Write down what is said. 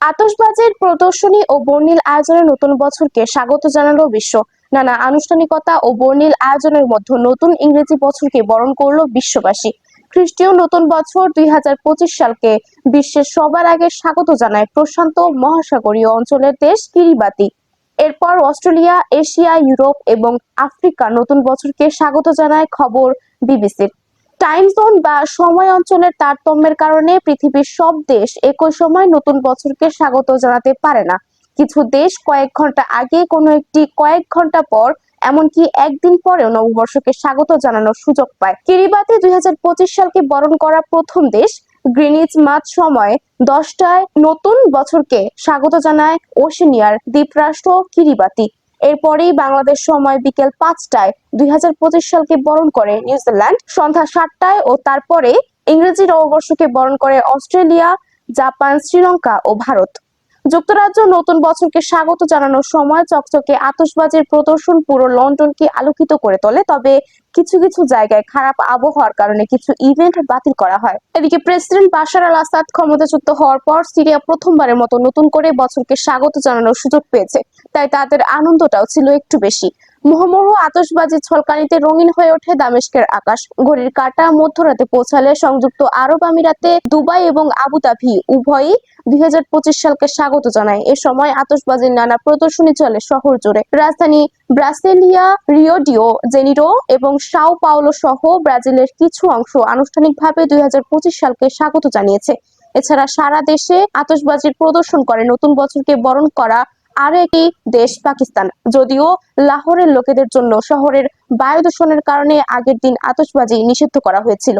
আতশবাজির প্রদর্শনী ও বর্ণিল আয়োজনে নতুন বছরকে স্বাগত জানালো বিশ্ব। নানা আনুষ্ঠানিকতা ও বর্ণিল আয়োজনের মধ্যে নতুন ইংরেজি বছরকে বরণ করল বিশ্ববাসী। খ্রিস্টীয় নতুন বছর দুই হাজার পঁচিশ সালকে বিশ্বের সবার আগে স্বাগত জানায় প্রশান্ত মহাসাগরীয় অঞ্চলের দেশ কিরিবাতি। এরপর অস্ট্রেলিয়া, এশিয়া, ইউরোপ এবং আফ্রিকা নতুন বছরকে স্বাগত জানায় খবর বিবিসির। টাইম জোন বা সময় অঞ্চলের তারতম্যের কারণে পৃথিবীর সব দেশ একই সময় নতুন বছরকে স্বাগত জানাতে পারে না। কিছু দেশ কয়েক ঘণ্টা আগে কোনো একটি কয়েক ঘণ্টা পর, এমনকি একদিন পরেও নববর্ষকে স্বাগত জানানোর সুযোগ পায়। কিরিবাতি দুই সালকে বরণ করা প্রথম দেশ, গ্রিনিচ মাঝ সময় দশটায় নতুন বছরকে স্বাগত জানায় ওশেনিয়ার দ্বীপরাষ্ট্র কিরিবাতি। এরপরেই বাংলাদেশ সময় বিকেল পাঁচটায় দুই হাজার পঁচিশ সালকে বরণ করে নিউজিল্যান্ড। সন্ধ্যা সাতটায় ও তারপরে ইংরেজি নববর্ষকে বরণ করে অস্ট্রেলিয়া, জাপান, শ্রীলঙ্কা ও ভারত। যুক্তরাজ্য নতুন বছরকে স্বাগত জানানোর সময় চকচকে আতশবাজির প্রদর্শন পুরো লন্ডনকে আলোকিত করে তোলে, তবে কিছু কিছু জায়গায় খারাপ আবহাওয়ার কারণে কিছু ইভেন্ট বাতিল করা হয়। এদিকে প্রেসিডেন্ট বাশার আল আসাদ ক্ষমতাচ্যুত হওয়ার পর সিরিয়া প্রথমবারের মতো নতুন করে বছরকে স্বাগত জানানোর সুযোগ পেয়েছে, তাই তাদের আনন্দটাও ছিল একটু বেশি। মুহুর্মুহু আতশবাজি ছলকানিতে রঙিন হয়ে ওঠে দামেস্কের আকাশ। ঘড়ির কাঁটা মধ্যরাতে পৌঁছালে সংযুক্ত আরব আমিরাতে দুবাই এবং আবুধাবি উভয়ই দুই সালকে স্বাগত জানায় এ সময় আতশবাজির নানা প্রদর্শনী চলে শহর জুড়ে। রাজধানী ব্রাসেলিয়া রিওডিও জেনিরো এবং সাও পাওলো সহ ব্রাজিলের কিছু অংশ আনুষ্ঠানিকভাবে দুই সালকে স্বাগত জানিয়েছে। এছাড়া সারা দেশে আতশবাজির প্রদর্শন করে নতুন বছরকে বরণ করা আর একটি দেশ পাকিস্তান। যদিও লাহোরের লোকেদের জন্য শহরের বায়ু দূষণের কারণে আগের দিন আতশবাজি নিষিদ্ধ করা হয়েছিল।